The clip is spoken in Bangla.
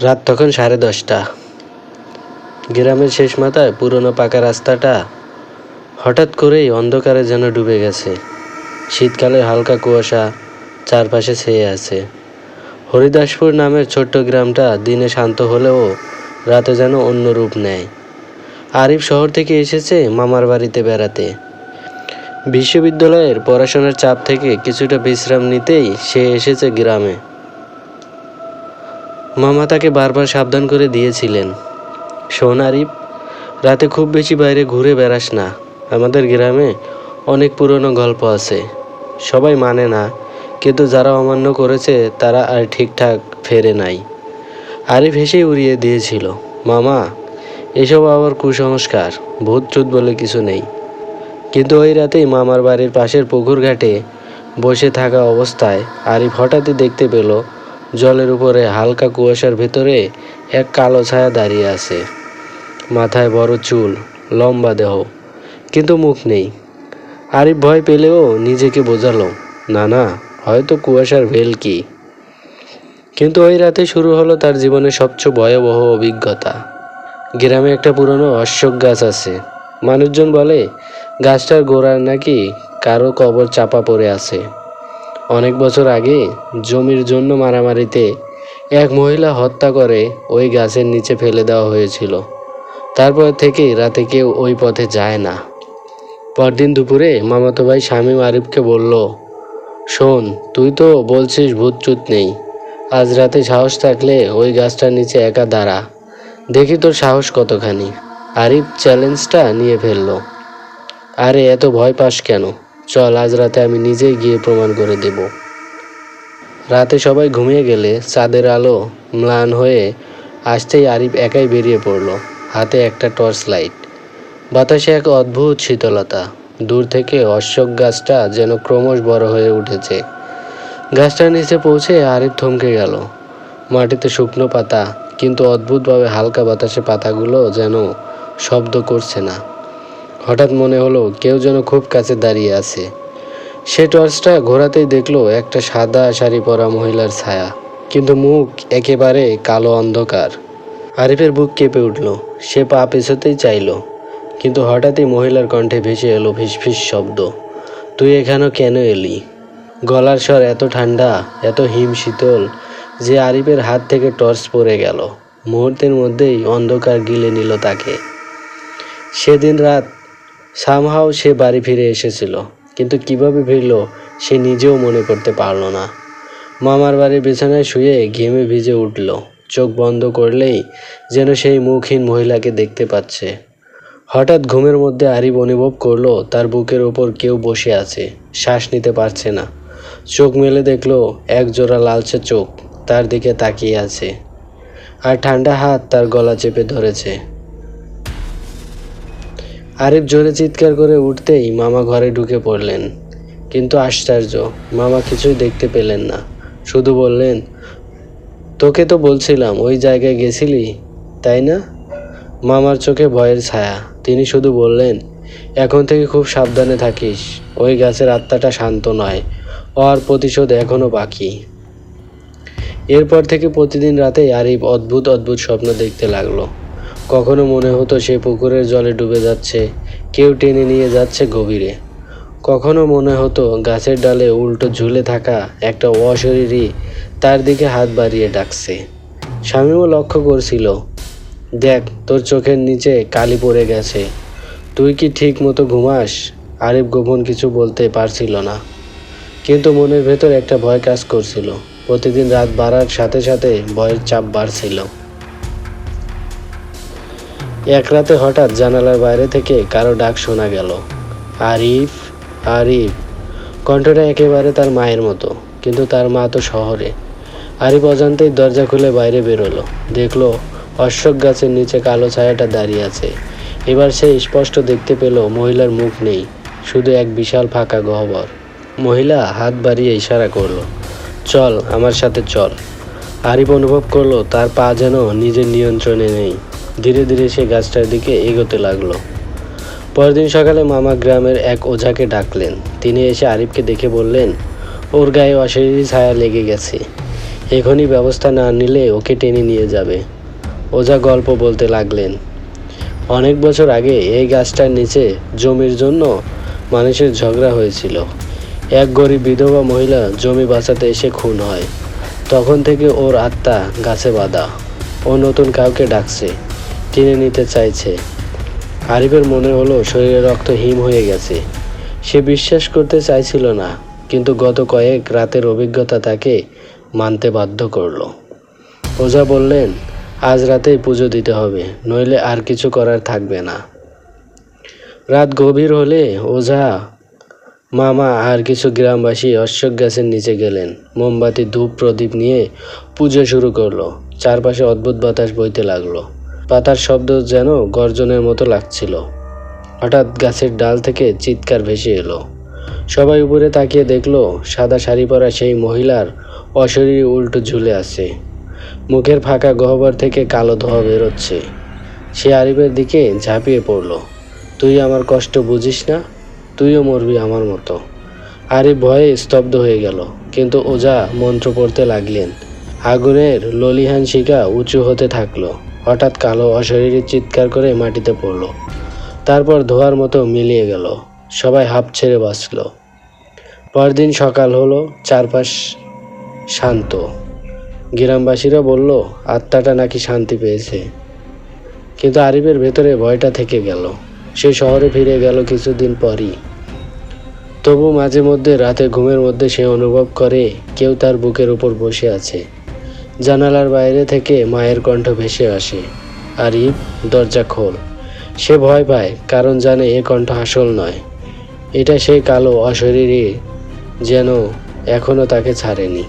রাত তখন সাড়ে দশটা। গ্রামের শেষ মাথায় পুরনো পাকা রাস্তাটা হঠাৎ করেই অন্ধকারে যেন ডুবে গেছে। শীতকালে হালকা কুয়াশা চারপাশে ছেয়ে আছে। হরিদাসপুর নামের ছোট্ট গ্রামটা দিনে শান্ত হলেও রাতে যেন অন্য রূপ নেয়। আরিফ শহর থেকে এসেছে মামার বাড়িতে বেড়াতে। বিশ্ববিদ্যালয়ের পড়াশোনার চাপ থেকে কিছুটা বিশ্রাম নিতেই সে এসেছে গ্রামে। মামা তাকে বারবার সাবধান করে দিয়েছিলেন। শোন আরিফ রাতে খুব বেশি বাইরে ঘুরে বেড়াস না। আমাদের গ্রামে অনেক পুরনো গল্প আছে। সবাই মানে না, কিন্তু যারা অমান্য করেছে তারা আর ঠিকঠাক ফেরে নাই। আরিফ হেসেই উড়িয়ে দিয়েছিল, মামা, এসব আবার কুসংস্কার ভূত চুত বলে কিছু নেই। কিন্তু ওই রাতেই মামার বাড়ির পাশের পুকুর ঘাটে বসে থাকা অবস্থায় আরিফ হঠাৎই দেখতে পেল জলের উপরে হালকা কুয়াশার ভেতরে এক কালো ছায়া দাঁড়িয়ে আছে। মাথায় বড় চুল, লম্বা দেহ, কিন্তু মুখ নেই। আরিফ ভয় পেলেও নিজেকে বোঝালো, না না, হয়তো কুয়াশার ভেল কি? কিন্তু ওই রাতে শুরু হলো তার জীবনের সবচেয়ে ভয়াবহ অভিজ্ঞতা। গ্রামে একটা পুরনো অশোক গাছ আছে। মানুষজন বলে, গাছটার গোড়ার নাকি কারও কবর চাপা পড়ে আছে। অনেক বছর আগে জমির জন্য মারামারিতে এক মহিলা হত্যা করে ওই গাছের নিচে ফেলে দেওয়া হয়েছিল। তারপর থেকে রাতে কেউ ওই পথে যায় না। পরদিন দুপুরে মামাতো ভাই শামীম আরিফকে বলল, শোন, তুই তো বলছিস ভূত চুত নেই। আজ রাতে সাহস থাকলে ওই গাছটার নিচে একা দাঁড়া। দেখি তোর সাহস কতখানি। আরিফ চ্যালেঞ্জটা নিয়ে ফেলল। আরে, এত ভয় পাস কেন? চল, আজ রাতে আমি নিজেই গিয়ে প্রমাণ করে দেব। রাতে সবাই ঘুমিয়ে গেলে চাঁদের আলো ম্লান হয়ে আসতেই আরিফ একাই বেরিয়ে পড়ল, হাতে একটা টর্চ লাইট বাতাসে এক অদ্ভুত শীতলতা, দূর থেকে অশোক গাছটা যেন ক্রমশ বড় হয়ে উঠেছে। গাছটার নিচে পৌঁছে আরিফ থমকে গেল। মাটিতে শুকনো পাতা, কিন্তু অদ্ভুতভাবে হালকা বাতাসে পাতাগুলো যেন শব্দ করছে না। হঠাৎ মনে হলো কেউ যেন খুব কাছে দাঁড়িয়ে আছে। সে টর্চটা ঘোরাতেই দেখল একটা সাদা শাড়ি পরা মহিলার ছায়া, কিন্তু মুখ একেবারে কালো অন্ধকার। আরিফের বুক কেঁপে উঠল, সে পা পেছোতেই চাইলো, কিন্তু হঠাৎই মহিলার কণ্ঠে ভেসে এলো ফিসফিস শব্দ, তুই এখানে কেন এলি? গলার স্বর এত ঠান্ডা, এত হিম শীতল যে আরিফের হাত থেকে টর্চ পড়ে গেল। মুহূর্তের মধ্যেই অন্ধকার গিলে নিল তাকে। সেদিন রাত সামহাও সে বাড়ি ফিরে এসেছিল, কিন্তু কীভাবে ফিরল সে নিজেও মনে করতে পারল না। মামার বাড়ির বিছানায় শুয়ে ঘেমে ভিজে উঠল। চোখ বন্ধ করলেই যেন সেই মুখহীন মহিলাকে দেখতে পাচ্ছে। হঠাৎ ঘুমের মধ্যে আরিফ অনুভব করল, তার বুকের ওপর কেউ বসে আছে, শ্বাস নিতে পারছে না। চোখ মেলে দেখল এক জোড়া লালচে চোখ, তার দিকে তাকিয়ে আছে। আর ঠান্ডা হাত তার গলা চেপে ধরেছে। আরিফ জোরে চিৎকার করে উঠতেই মামা ঘরে ঢুকে পড়লেন। কিন্তু আশ্চর্য, মামা কিছুই দেখতে পেলেন না। শুধু বললেন, তোকে তো বলছিলাম, ওই জায়গায় গেছিলি, তাই না? মামার চোখে ভয়ের ছায়া। তিনি শুধু বললেন, এখন থেকে খুব সাবধানে থাকিস, ওই গাছের আত্মাটা শান্ত নয়, ওর প্রতিশোধ এখনও বাকি। এরপর থেকে প্রতিদিন রাতে আরিফ অদ্ভুত অদ্ভুত স্বপ্ন দেখতে লাগল। কখনো মনে হতো সে পুকুরের জলে ডুবে যাচ্ছে, কেউ টেনে নিয়ে যাচ্ছে গভীরে। কখনো মনে হতো গাছের ডালে উল্টো ঝুলে থাকা একটা অশরীরই তার দিকে হাত বাড়িয়ে ডাকছে। স্বামীও লক্ষ্য করছিল, দেখ, তোর চোখের নিচে কালি পড়ে গেছে। তুই কি ঠিক মতো ঘুমাস? আরিফ গোপন কিছু বলতে পারছিল না। কিন্তু মনের ভেতর একটা ভয় কাজ করছিল। প্রতিদিন রাত বাড়ার সাথে সাথে ভয়ের চাপ বাড়ছিল। এক রাতে হঠাৎ জানালার বাইরে থেকে কারও ডাক শোনা গেল। আরিফ আরিফ। কণ্ঠটা একেবারে তার মায়ের মতো, কিন্তু তার মা তো শহরে। আরিফ অজান্তেই দরজা খুলে বাইরে বেরোলো। দেখল অশোক গাছের নিচে কালো ছায়াটা দাঁড়িয়ে আছে। এবার সে স্পষ্ট দেখতে পেল মহিলার মুখ নেই, শুধু এক বিশাল ফাঁকা গহ্বর। মহিলা হাত বাড়িয়ে ইশারা করল, চল, আমার সাথে চল। আরিফ অনুভব করল তার পা যেন নিজের নিয়ন্ত্রণে নেই। ধীরে ধীরে সে গাছটার দিকে এগোতে লাগল। পরদিন সকালে মামা গ্রামের এক ওঝাকে ডাকলেন। তিনি এসে আরিফকে দেখে বললেন, ওর গায়ে অশরীরী ছায়া লেগে গেছে। এখনই ব্যবস্থা না নিলে ওকে টেনে নিয়ে যাবে। ওঝা গল্প বলতে লাগলেন। অনেক বছর আগে এই গাছটার নিচে জমির জন্য মানুষের ঝগড়া হয়েছিল। এক গরিব বিধবা মহিলা জমি বাঁচাতে এসে খুন হয়। তখন থেকে ওর আত্মা গাছে বাঁধা। ও নতুন কাউকে ডাকছে। টেনে নিতে চাইছে। আরিফের মনে হলো শরীরে রক্ত হিম হয়ে গেছে। সে বিশ্বাস করতে চাইছিল না, কিন্তু গত কয়েক রাতের অভিজ্ঞতা তাকে মানতে বাধ্য করল। ওঝা বললেন, আজ রাতেই পুজো দিতে হবে, নইলে আর কিছু করার থাকবে না। রাত গভীর হলে ওঝা, মামা, আর কিছু গ্রামবাসী অশ্বক গাছের নিচে গেলেন। মোমবাতি ধূপ প্রদীপ নিয়ে পুজো শুরু করল। চারপাশে অদ্ভুত বাতাস বইতে লাগল। পাতার শব্দ যেন গর্জনের মতো লাগছিল। হঠাৎ গাছের ডাল থেকে চিৎকার ভেসে এলো। সবাই উপরে তাকিয়ে দেখল, সাদা শাড়ি পরা সেই মহিলার অশরীরী উল্টো ঝুলে আছে। মুখের ফাঁকা গহ্বর থেকে কালো ধোয়া বেরোচ্ছে। সে আরিফের দিকে ঝাঁপিয়ে পড়ল। তুই আমার কষ্ট বুঝিস না? তুইও মরবি আমার মতো। আরিফ ভয়ে স্তব্ধ হয়ে গেল, কিন্তু ওজা মন্ত্র পড়তে লাগলেন। আগুনের ললিহান শিকা উঁচু হতে থাকল। হঠাৎ কালো অশরীরী চিৎকার করে মাটিতে পড়ল। তারপর ধোয়ার মতো মিলিয়ে গেল। সবাই হাঁপ ছেড়ে বাঁচল। পরদিন সকাল হলো, চারপাশ শান্ত। গ্রামবাসীরা বলল, আত্মাটা নাকি শান্তি পেয়েছে। কিন্তু আরিফের ভেতরে ভয়টা থেকে গেল। সে শহরে ফিরে গেল কিছুদিন পরই। তবু মাঝে মধ্যে রাতে ঘুমের মধ্যে সে অনুভব করে, কেউ তার বুকের উপর বসে আছে। জানালার বাইরে থেকে মায়ের কণ্ঠ ভেসে আসে। আরিফ দরজা খোল। সে ভয় পায়, কারণ জানে এ কণ্ঠ আসল নয়। এটা সেই কালো অশরীরে যেন এখনও তাকে ছাড়েনি।